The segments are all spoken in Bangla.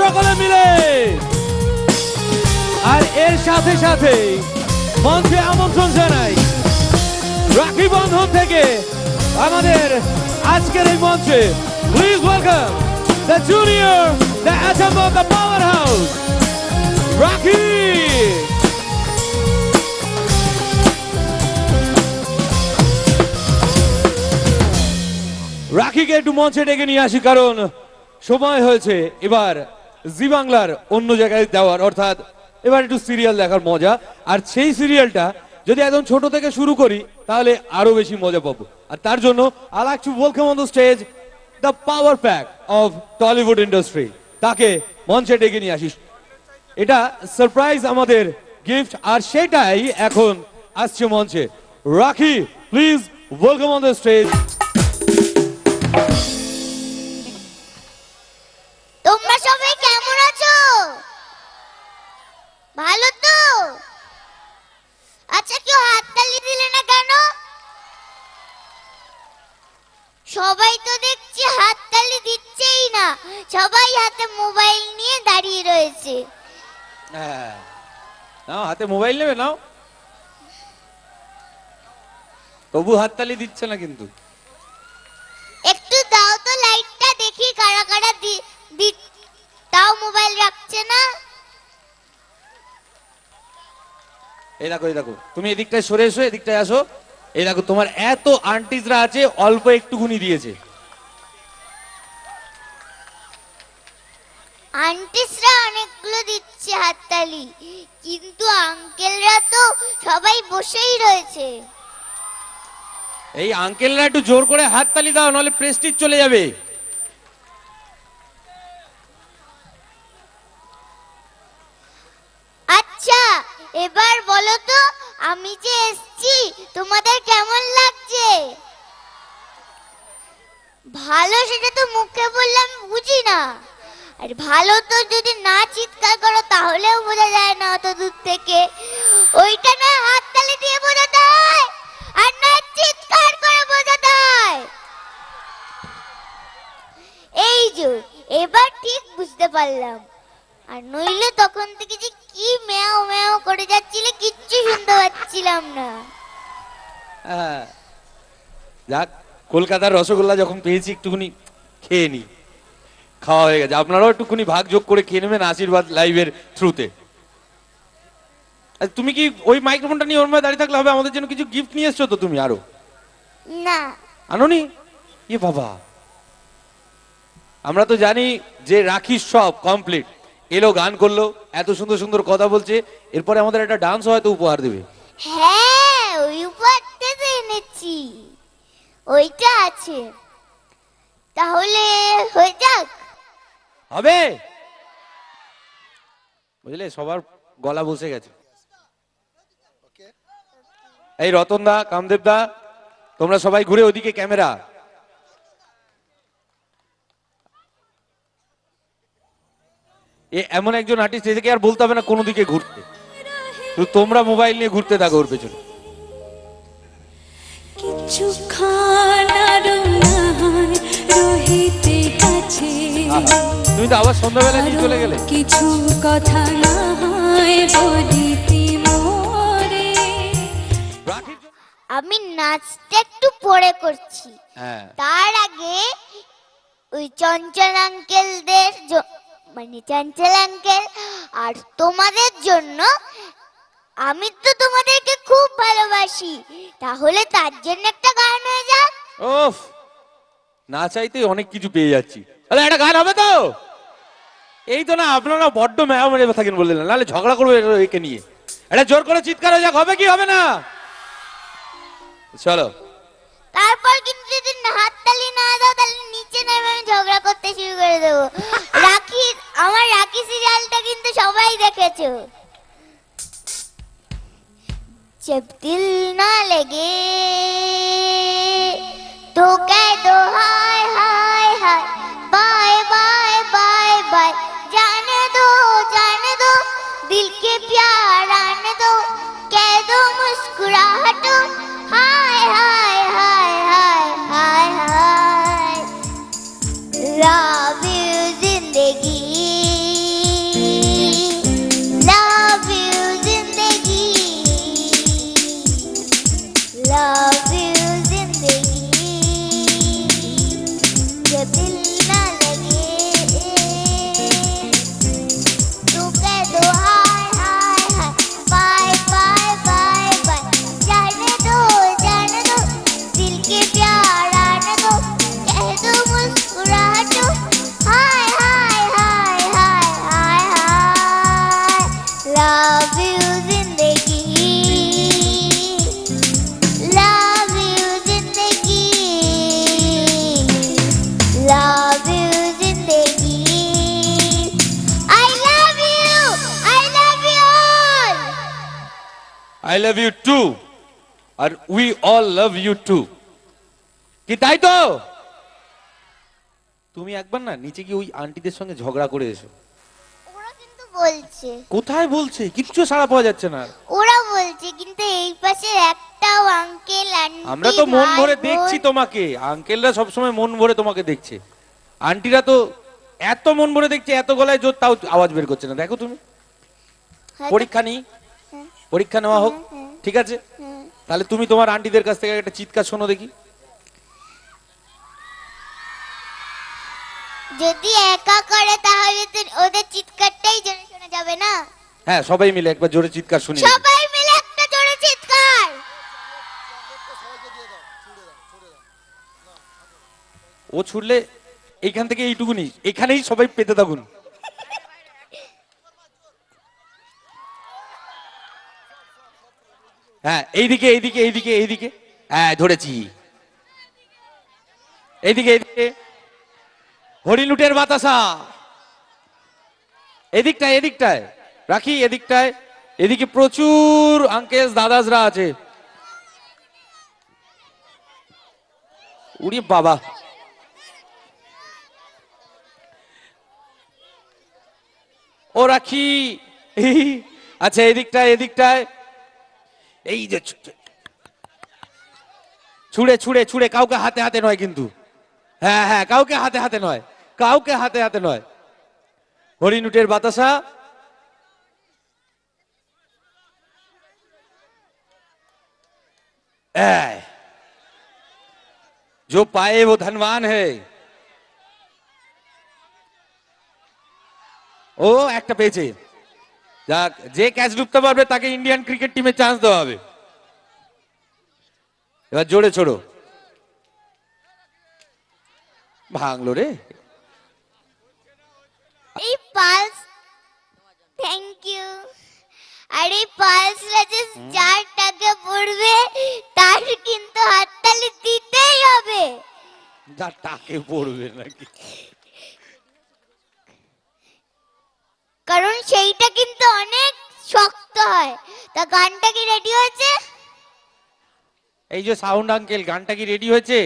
সকলে মিলে। আর এর সাথে সাথে মঞ্চে আমন্ত্রণ জানাই রাখি বন্ধন থেকে আমাদের আজকের এই মঞ্চে। Please welcome the junior the atom of the power house Rakhi রাখিকে একটু মঞ্চে ডেকে নিয়ে আসি, কারণ সময় হয়েছে। এবার জি বাংলার অন্য জায়গায় দেওয়ার অর্থাৎ এবার একটু সিরিয়াল দেখার মজা। আর সেই সিরিয়ালটা যদি একদম ছোট থেকে শুরু করি, তাহলে আরও বেশি মজা পাবো। আর তার জন্য I like welcome on stage the power pack of Tollywood industry তাকে মঞ্চে ডেকে নিয়ে আসিস। এটা সারপ্রাইজ আমাদের গিফট আর সেটাই এখন আসছে মঞ্চে। Rakhi please welcome on the stage সবাই হাতে মোবাইল নিয়ে দাঁড়িয়ে রয়েছে। হ্যাঁ। নাও হাতে মোবাইল নেবে নাও। তবু হাততালি দিচ্ছে না কিন্তু। একটু দাও তো লাইটটা দেখি কারা কারা দি তাও মোবাইল রাখছে না। এই দেখো এই দেখো তুমি এদিকটায় সরে এসো এদিকটায় আসো। এই দেখো তোমার এত আন্টিজরা আছে অল্প একটুকুনি দিয়েছে আন্টিসরা অনেকগুলো দিচ্ছে হাততালি কিন্তু আঙ্কেলরা তো সবাই বসেই রয়েছে। এই আঙ্কেলরা একটু জোর করে হাততালি দাও নাহলে প্রেস্টিজ চলে যাবে। আচ্ছা এবার বলো তো আমি যে এসছি তোমাদের কেমন লাগছে? ভালো সেটা তো মুখে বললাম বুঝি না। আর ভালো তো যদি না চিৎকার করো, তাহলেও বোঝা যায় না অত দূর থেকে। ওইটা না হাততালি দিয়ে বোঝাতে হয়, আর না চিৎকার করে বোঝাতে হয়। এই যে, এবার ঠিক বুঝতে পারলাম। আর নইলে তখন থেকে যে কি ম্যাও ম্যাও করে যাচ্ছিলে, কিচ্ছু শুনতে পাচ্ছিলাম না। হ্যাঁ যাক, কলকাতার রসগোল্লা যখন পেয়েছি, একটুখানি খেয়ে নি। খাওয়া হয়ে গেছে। আপনারাও একটুখানি ভাগ যোগ করে খেয়ে নেবেন আশীর্বাদ লাইভের থ্রুতে। তুমি কি ওই মাইক্রোফোনটা নিয়ে ওর মধ্যে দাঁড়িয়ে থাকলে হবে? আমাদের জন্য কিছু গিফট নিয়ে এসছো তো তুমি আরও? না। আনোনি? এ বাবা। আমরা তো জানি যে রাখি সব কমপ্লিট এলো গান করল এত সুন্দর সুন্দর কথা বলছে। এরপরে আমাদের একটা ডান্স হয়তো উপহার দেবে। হ্যাঁ ওই উপরটা তো এনেছি। ওইটা আছে। তাহলে হয়ে যাক। হবে? বুঝলে সবার গলা বসে গেছে। এই রতন দা কামদেব দা তোমরা সবাই ঘুরে ওদিকে ক্যামেরা। এমন একজন আর্টিস্ট এদিকে আর বলতে হবে না কোনো দিকে ঘুরতে? তোমরা মোবাইল নিয়ে ঘুরতে থাকো ওর পেছনে। আরও নাহার রহিতে কাছে আহা, তুমি তো আবার সন্ধ্যাবেলা নিয়ে চলে গেলে। কিছু কথা না হয় বলিতে মোরে। আমি নাচটা একটু পরে করছি। হ্যাঁ। তার আগে ওই চঞ্চল আঙ্কেলদের মানে চঞ্চল আঙ্কেল আর তোমাদের জন্য আমি তো তোমাদেরকে খুব ভালোবাসি। তাহলে তার জন্য একটা গান হয়ে যাক। ওফ না চাইতেই অনেক কিছু পেয়ে যাচ্ছি। তাহলে একটা গান হবে তো এই তো না আপনারা বড্ড মেয়া মেরে থাকেন বললেন নাহলে ঝগড়া করবে এর- একে নিয়ে এটা জোর করে চিৎকার হয়ে যাক হবে কি হবে না চলো তারপর কিন্তু যদি না- হাততালি না দাও তাহলে নিচে নেমে আমি ঝগড়া করতে শুরু করে দেবো রাখি আমার রাখি সিরিয়ালটা কিন্তু সবাই দেখেছো जब दिल ना लगे तो कह दो हाय हाय हाय दिल के प्यार आने दो कह दो मुस्कुराहटो। हाय हाय। I love you too R we all love you too কি তাই তো? তুমি একবার না নিচে গিয়ে ওই আন্টিদের সঙ্গে ঝগড়া করে এসো। ওরা কিন্তু বলছে। কোথায় বলছে? কিচ্ছু সাড়া পাওয়া যাচ্ছে না। ওরা বলছে কিন্তু এই পাশে একটাও আঙ্কেল আন্টি আমরা তো মন ভাই, ভরে বোন- দেখছি তোমাকে। আঙ্কেলরা সবসময় মন ভরে তোমাকে দেখছে। আন্টিরা তো এত মন ভরে দেখছে এত গলায় জোর তাও আওয়াজ বের করছে না। দেখো তুমি। হয়তো- পরীক্ষা নিই। পরীক্ষা নেওয়া হোক ঠিক আছে। তাহলে তুমি তোমার আন্টিদের কাছ থেকে একটা চিৎকার শোনো দেখি। যদি একা করে তাহলে ওদের চিৎকারটাই জোরে শোনা যাবে না। হ্যাঁ সবাই মিলে একবার জোরে চিৎকার শুনি সবাই মিলে একটা জোরে চিৎকার। ও ছুটলে এইখান থেকে এইটুকুনি এখানেই সবাই পেতে থাকুন। হ্যাঁ এইদিকে এইদিকে এইদিকে এইদিকে। হ্যাঁ ধরেছি। এইদিকে এইদিকে। হরিলুটের বাতাসা। এদিকটায় এদিকটায়। রাখি, এদিকটায়। এদিকে প্রচুর আঙ্কেশ দাদাজরা আছে। উড়ি বাবা। ও রাখি। আচ্ছা এদিকটায় এদিকটায়। এই যে ছু- ছু- ছুঁড়ে ছুঁড়ে ছুঁড়ে কাউকে হাতে হাতে নয় কিন্তু হ্যাঁ হ্যাঁ কাউকে হাতে হাতে নয় কাউকে হাতে হাতে নয় হরিণুটের বাতাসা ऐ, जो पाए वो धनवान है ও একটা পেয়েছে যাক যে ক্যাচ ডুবতে পারবে তাকে ইন্ডিয়ান ক্রিকেট টিমে চান্স দেওয়া হবে। এবার জোরে ছোড়ো। ভাঙলো রে। এই পালস থ্যাংক ইউ আর এই পালসরা যে চার টাকা পড়বে তার কিন্তু হাততালি দিতেই হবে। যা টাকে পড়বে নাকি? কারণ সেইটা কিন্তু অনেক শক্ত হয়। তা গানটা কি রেডি হয়েছে? এই যে সাউন্ড আঙ্কেল গানটা কি রেডি হয়েছে?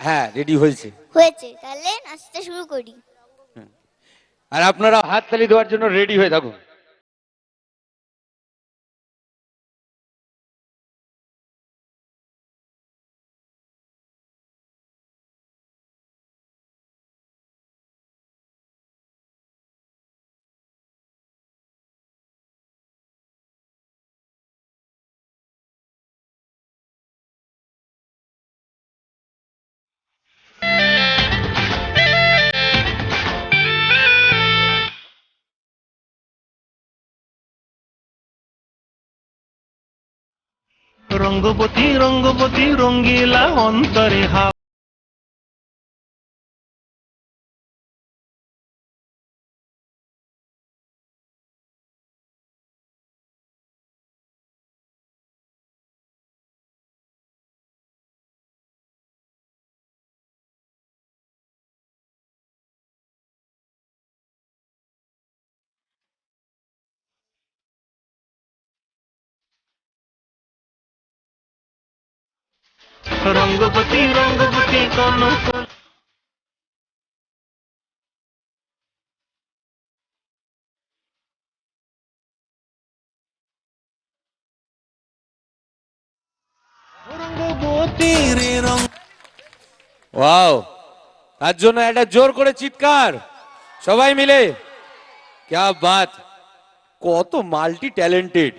হ্যাঁ রেডি হয়েছে। হয়েছে তাহলে নাচতে শুরু করি। আর আপনারা হাততালি দেওয়ার জন্য রেডি হয়ে থাকুন। রঙ্গবতী রঙ্গপতি রঙ্গিলা অন্তরে হা রঙ্গবতী রঙ্গবতী কনক ওয়াও তার জন্য একটা জোর করে চিৎকার। সবাই মিলে। ক্যা বাত কত মাল্টি ট্যালেন্টেড